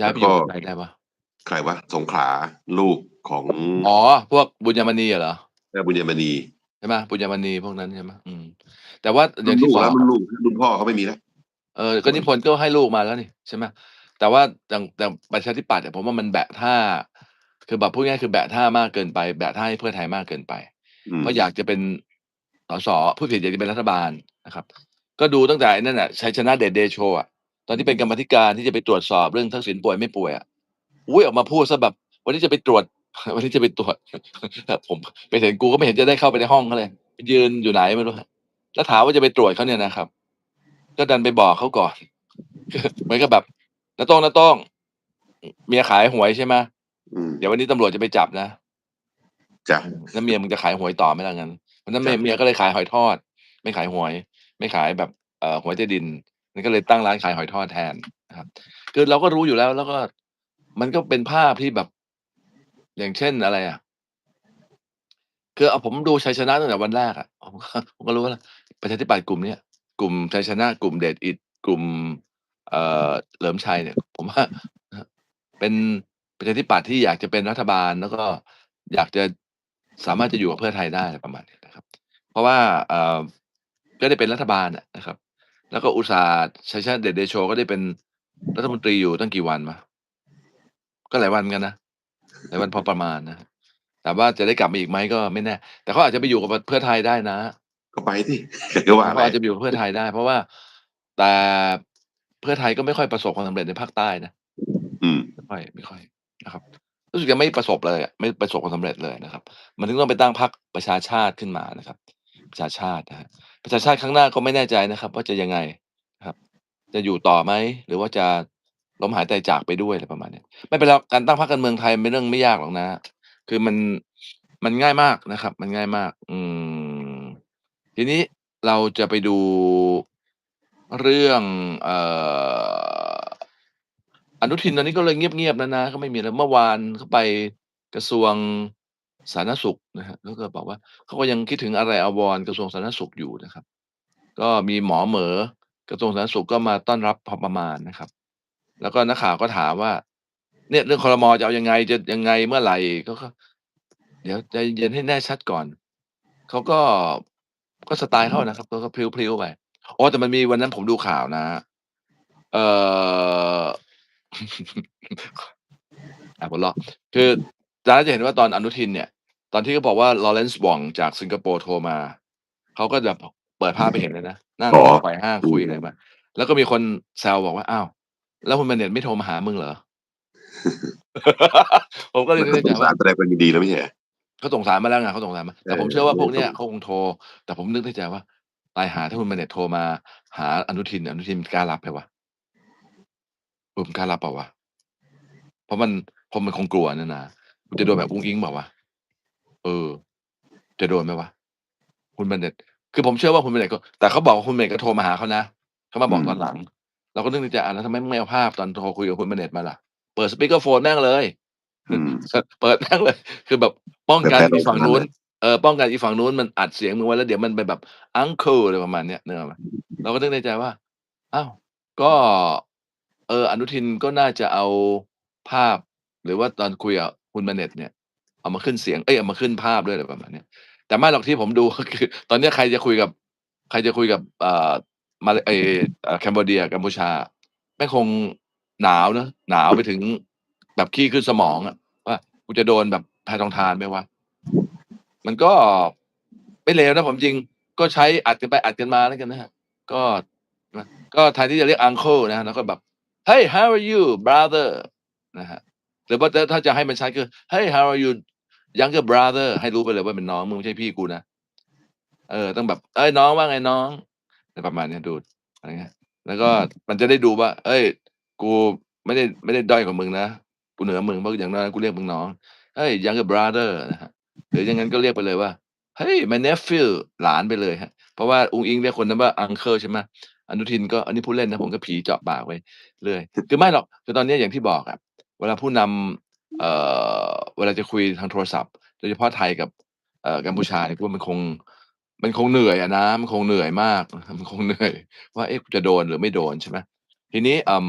ย้าแลย้วไปอกยู่็กับใครได้วะ?ใครวะสงขลาลูกของอ๋อ พวกบุญญมณีอะเหรอ?เออบุญญมณีใช่ไหมบุญญมณีพวกนั้นใช่ไหม?อืม แต่ว่าอรยุ่า่งนทีลู่กบอแล้วก รุ่อะนลูกรุ่นพ่อเขาไม่มีแล้ว เออก็ส่นิวนพนธ์ก็ให้ลูกมาแล้วนี่ใช่ไหมแต่ว่าอย่างอย่างประชาธิปัตย์อะผมว่ามันแบะท่า คือแบบพูดง่ายๆคือแบะท่ามากเกินไป แบะท่าให้เพื่อไทยมากเกินไป อืม เพราะอยากจะเป็นสสพูดผิดอยากจะเป็นรัฐบาลนะครับ ก็ดูตั้งแต่ไอ้นั่นน่ะชัยชนะเดชเดโชอะ ตอนที่เป็นกรรมาธิการที่จะไปตรวจสอบเรื่องทักษิณป่วยไม่ป่วยอะอุ๊ยออกมาพูดเสียแบบ วันนี้จะไปตรวจ วันนี้จะไปตรวจผมไปเห็นกูก็ไม่เห็นจะได้เข้าไปในห้องเขาเลยไปยืนอยู่ไหนไม่รู้ครับแล้วถามว่าจะไปตรวจเขาเนี่ยนะครับ ก็ดันไปบอกเขาก่อนเหมือนกับแบบ"น้าโต้งน้าโต้งอเมียขายหวยใช่ไหม?อืมเดี๋ยววันนี้ตำรวจจะไปจับนะ"จ้ะอืม"แล้วเมียมึงจะขายหวยต่อไหมล่ะงั้น?"วันนั้นจเมี้ยะเมียก็เลยขายหอยทอด ไม่ขายหวย ไม่ขายแบบเอ่อหวยใต้ดินมัน ก็เลยตั้งร้านขายหอยทอดแทนนะครับ คือเราก็รู้อยู่แล้ว แล้วก็มันก็เป็นภาพที่แบบ อย่างเช่นอะไรอะคือเอาผมดูชัยชนะตั้งแต่วันแรกอะผมก็ผมก็รู้แล้วประชาธิปัตย์กลุ่มเนี้ยกลุ่มชัยชนะ กลุ่มเดชอิฐกลุ่ม เอ่อเฉลิมชัยเนี่ย ผมว่าเป็นประชาธิปัตย์ที่อยากจะเป็นรัฐบาล แล้วก็อยากจะสามารถจะอยู่กับเพื่อไทยได้ประมาณนี้นะครับ เพราะว่าเอ่อก็ได้เป็นรัฐบาลนะครับ แล้วก็อุตส่าห์ชัยชนะเดชเดโชก็ได้เป็นรัฐมนตรีอยู่ตั้งกี่วันวะก็หลายวันเหมือนกันนะหลายวันพอประมาณนะครับถามว่าจะได้กลับมาอีกไหมก็ไม่แน่แต่เขาอาจจะไปอยู่กับพเพื่อไทยได้นะ ก็ไปสิใครจะว่าเขอะาไรอาจจะไปอยู่กับเพื่อไทยได้ เพราะว่าแต่เพื่อไทยก็ไม่ค่อยประสบความสำเร็จในภาคใต้นะอืมไม่ค่อยไม่ค่อยนะครับรู้สึกจะไม่ประสบเลยอะไม่ประสบความสำเร็จเลยนะครับ มันถึงต้องไปตั้งพรรคประชาชาติขึ้นมานะครับ ประชาชาตินะครับประชาชาติครั้งหน้าก็ไม่แน่ใจนะครับ ว่าจะยังไงนะครับ จะอยู่ต่อไหมหรือว่าจะล้มหายตายจากไปด้วยอะไรประมาณนี้ไม่เป็นไรการตั้งพรรคการเมืองไทยเป็นเรื่องไม่ยากหรอกนะ คือมันมันง่ายมากนะครับ มันง่ายมาก อืมทีนี้เราจะไปดูเรื่องเอ่ออนุทินตอนนี้ก็เลยเงียบๆแล้วนะก็ไม่มีอะไรเมื่อวานเขาไปกระทรวง สาธารณสุขนะครับเขาก็บอกว่าเขาก็ยังคิดถึงอาลัยอวรกระทรวงสาธารณสุขอยู่นะครับ ก็มีหมอเหมอกระทรวงสาธารณสุขก็มาต้อนรับพอประมาณนะครับ แล้วก็นักข่าวก็ถามว่า"เนี่ยเรื่องครม.จะเอายังไงจะยังไงเมื่อไหร่?"ก็"เดี๋ยวใจเย็นให้แน่ชัดก่อน"เขาก็ก็สไตล์เขานะครับเขาก็พริ้วๆไปอ๋อแต่มันมีวันนั้นผมดูข่าวนะ เอ่ออ่าหัวเราะคือตอนนั้นจะเห็นว่าตอนอนุทินเนี่ย ตอนที่เขาบอกว่า Lawrence Wong จากสิงคโปร์โทรมา เขาก็แบบเปิดภาพให้เห็นเลยนะนั่งอ๋อไขว่ห้างอืคุยมอะไรมาแล้วก็มีคนแซวบอกว่า"อ้าวแล้วคุณ Bennett ไม่โทรมาหามึงเหรอ?"ผมก็เลมัยนนึก็กในสใจงว่สาารแสดงความยินดีแล้วไม่ใช่เหรอ?เขาส่งสารมาแล้วไงเขาส่งสารมาเอแต่ผมเชื่ออว่าพวกเเนี้ยออเขาคงโทร แต่ผมนึกในใจว่าตายห่าถ้าคุณ Bennett โทรมาหาอนุทินอนุทินกล้ารับไหมวะ?เออมันกล้ารับเปล่าวะ?เพราะมันเพราะมันคงกลัวนั่นน่ะมันจะโดนแบบอุ้งอิ๊งเปล่าวะ? เออ จะโดนไหมวะ?คุณ Bennett คือผมเชื่อว่าคุณ Bennett ก็แต่เขาบอกว่าคุณ Bennett ก็โทรมาหาเขานะเขามาอืบอกตอนหลัมงเราก็นึกในใจ"อ้าวแล้วทำไมมึงไม่เอาภาพตอนโทรคุยกับคุณ Bennett มาล่ะ?เปิด speaker phone แม่งเลยอืมเปิดแม่งเลย คือแบบป้องแบบกันแพ้อีกฝั่งนตรงนั้นู้เลนยเออป้องกันอีกฝั่งนู้นมันอัดเสียงมึงไว้แล้วเดี๋ยวมันไปแบบอังเคิลอะไรประมาณเนี้ยนึกออกไหม?เราก็นึกในใจว่าอ้าวก็ เออ อนุทินก็น่าจะเอาภาพ หรือว่าตอนคุยกับคุณ Bennett เนี่ย เอามาขึ้นเสียง เอ๊ยเอามาขึ้นภาพด้วยอะไรประมาณนี้แต่ไม่หรอกที่ผมดูก็คือ ตอนนี้ใครจะคุยกับ ใครจะคุยกับเอ่อมาเลไอ้เอ่อแคนเบอร์เดียกัมพูชาแม่คงหนาวเนะหนาวไปถึงแบบขี้ขึ้นสมองอะว่า"กูจะโดนแบบแพทองธารไหมวะ?"มันก็ไม่เลวนะผมจริง ก็ใช้อัดกันไปอัดกันมาแล้วกันนะครับก็ก็แทนที่จะเรียกอังเคิลนะครับเราก็แบบ "Hey how are you brother" นะครับหรือว่าถ้าถ้าจะให้มันชัดคือ "Hey how are you younger brother" ให้รู้ไปเลยว่าเป็นน้องมึงไม่ใช่พี่กูนะเออ ต้องแบบ"เฮ้ยน้องว่าไงน้อง"อะไรประมาณเนี้ย dude อะไรเงี้ย แล้วก็มันจะได้ดูว่า"เฮ้ย กูไม่ได้ไม่ได้ด้อยกว่ามึงนะกูเหนือมึงเพราะอย่างน้อยกูเรียกมึงน้อง Hey younger brother" นะครับหรืออย่างงั้นก็เรียกไปเลยว่า "Hey my nephew" หลานไปเลยครับเพราะว่าอุ๊งอิ๊งเรียกคนนั้นว่าอังเคิลใช่ไหมอนุทินก็อันนี้พูดเล่นนะผมก็ผีเจาะปากไว้เรื่อยคือไม่หรอกคือตอนเนี้ยอย่างที่บอกอะเวลาผู้นำ เอ่อเวลาจะคุยทางโทรศัพท์โดยเฉพาะไทยกับเอ่อกัมพูชาเนี่ยว่ามันคง มันคงเหนื่อยอะนะมันคงเหนื่อยมาก มันคงเหนื่อย ว่าเอ๊ะจะโดนหรือไม่โดนใช่ไหมทีนี้อ่อ